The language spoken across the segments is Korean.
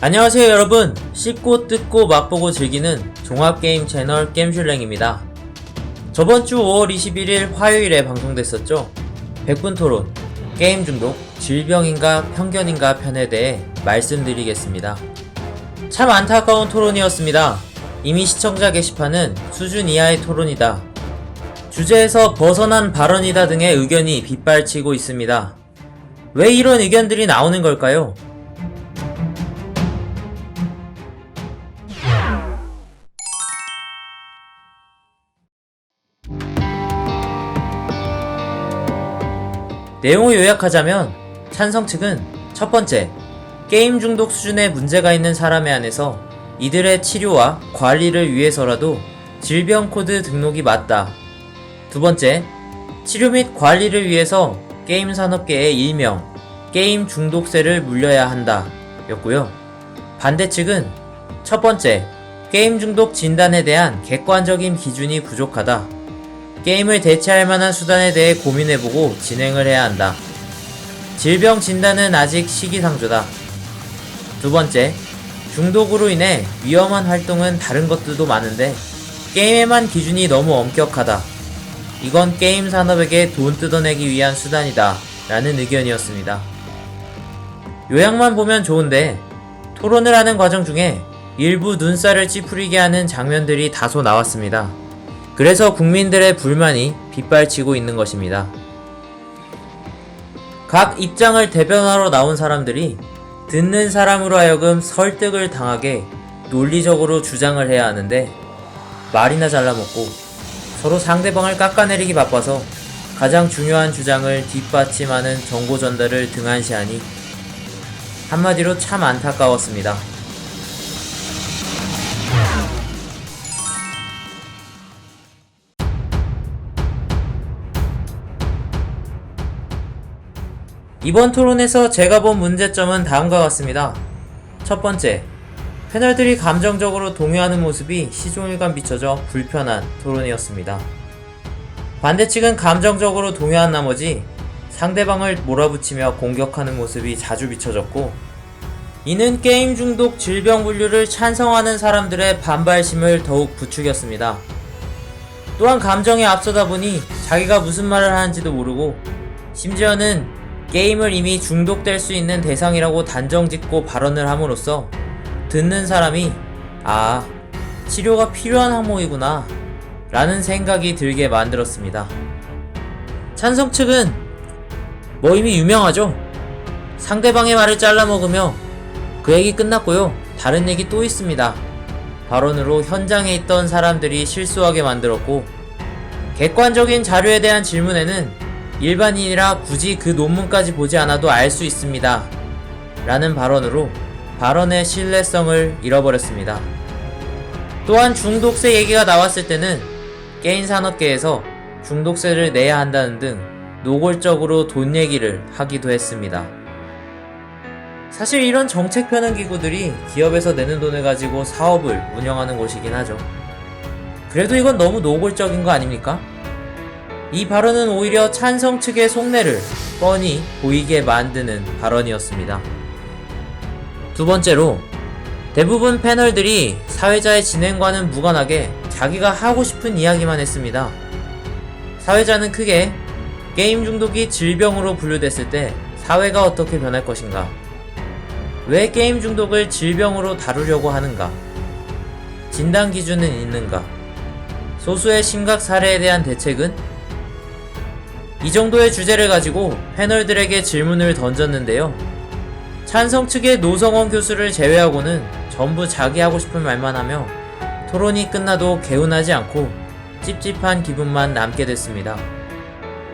안녕하세요 여러분. 씹고 뜯고 맛보고 즐기는 종합게임 채널 게임슐랭입니다. 저번주 5월 21일 화요일에 방송됐었죠? 100분 토론 게임 중독 질병인가 편견인가 편에 대해 말씀드리겠습니다. 참 안타까운 토론이었습니다. 이미 시청자 게시판은 수준 이하의 토론이다 주제에서 벗어난 발언이다 등의 의견이 빗발치고 있습니다 왜 이런 의견들이 나오는 걸까요? 내용을 요약하자면 찬성 측은 첫 번째, 게임 중독 수준의 문제가 있는 사람에 한해서 이들의 치료와 관리를 위해서라도 질병 코드 등록이 맞다. 두 번째, 치료 및 관리를 위해서 게임 산업계의 일명 게임 중독세를 물려야 한다. 였고요. 반대 측은 첫 번째, 게임 중독 진단에 대한 객관적인 기준이 부족하다. 게임을 대체할 만한 수단에 대해 고민해보고 진행을 해야 한다. 질병 진단은 아직 시기상조다. 두 번째, 중독으로 인해 위험한 활동은 다른 것들도 많은데 게임에만 기준이 너무 엄격하다. 이건 게임 산업에게 돈 뜯어내기 위한 수단이다. 라는 의견이었습니다. 요약만 보면 좋은데 토론을 하는 과정 중에 일부 눈살을 찌푸리게 하는 장면들이 다소 나왔습니다. 그래서 국민들의 불만이 빗발치고 있는 것입니다. 각 입장을 대변하러 나온 사람들이 듣는 사람으로 하여금 설득을 당하게 논리적으로 주장을 해야 하는데 말이나 잘라먹고 서로 상대방을 깎아내리기 바빠서 가장 중요한 주장을 뒷받침하는 정보 전달을 등한시하니 한마디로 참 안타까웠습니다. 이번 토론에서 제가 본 문제점은 다음과 같습니다. 첫 번째, 패널들이 감정적으로 동요하는 모습이 시종일관 비춰져 불편한 토론이었습니다. 반대측은 감정적으로 동요한 나머지 상대방을 몰아붙이며 공격하는 모습이 자주 비춰졌고, 이는 게임 중독 질병 분류를 찬성하는 사람들의 반발심을 더욱 부추겼습니다. 또한 감정에 앞서다 보니 자기가 무슨 말을 하는지도 모르고, 심지어는 게임을 이미 중독될 수 있는 대상이라고 단정 짓고 발언을 함으로써 듣는 사람이 아, 치료가 필요한 항목이구나 라는 생각이 들게 만들었습니다. 찬성 측은 뭐 이미 유명하죠? 상대방의 말을 잘라먹으며 그 얘기 끝났고요. 다른 얘기 또 있습니다. 발언으로 현장에 있던 사람들이 실수하게 만들었고 객관적인 자료에 대한 질문에는 일반인이라 굳이 그 논문까지 보지 않아도 알 수 있습니다. 라는 발언으로 발언의 신뢰성을 잃어버렸습니다. 또한 중독세 얘기가 나왔을 때는 게임 산업계에서 중독세를 내야 한다는 등 노골적으로 돈 얘기를 하기도 했습니다. 사실 이런 정책 편향 기구들이 기업에서 내는 돈을 가지고 사업을 운영하는 곳이긴 하죠. 그래도 이건 너무 노골적인 거 아닙니까? 이 발언은 오히려 찬성 측의 속내를 뻔히 보이게 만드는 발언이었습니다. 두 번째로, 대부분 패널들이 사회자의 진행과는 무관하게 자기가 하고 싶은 이야기만 했습니다. 사회자는 크게 게임 중독이 질병으로 분류됐을 때 사회가 어떻게 변할 것인가? 왜 게임 중독을 질병으로 다루려고 하는가? 진단 기준은 있는가? 소수의 심각 사례에 대한 대책은 이 정도의 주제를 가지고 패널들에게 질문을 던졌는데요. 찬성 측의 노성원 교수를 제외하고는 전부 자기 하고 싶은 말만 하며 토론이 끝나도 개운하지 않고 찝찝한 기분만 남게 됐습니다.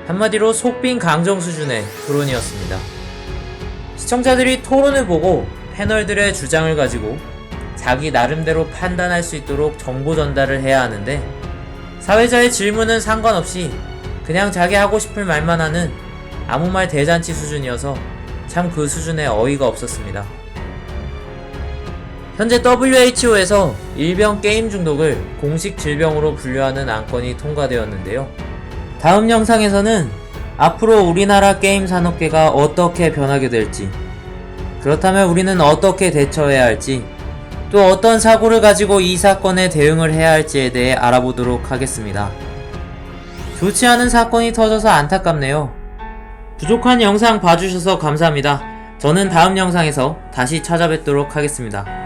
한마디로 속빈 강정 수준의 토론이었습니다. 시청자들이 토론을 보고 패널들의 주장을 가지고 자기 나름대로 판단할 수 있도록 정보 전달을 해야 하는데 사회자의 질문은 상관없이 그냥 자기 하고 싶을 말만 하는 아무 말 대잔치 수준이어서 참 그 수준에 어이가 없었습니다. 현재 WHO에서 일병 게임 중독을 공식 질병으로 분류하는 안건이 통과되었는데요. 다음 영상에서는 앞으로 우리나라 게임 산업계가 어떻게 변하게 될지, 그렇다면 우리는 어떻게 대처해야 할지, 또 어떤 사고를 가지고 이 사건에 대응을 해야 할지에 대해 알아보도록 하겠습니다. 좋지 않은 사건이 터져서 안타깝네요. 부족한 영상 봐주셔서 감사합니다. 저는 다음 영상에서 다시 찾아뵙도록 하겠습니다.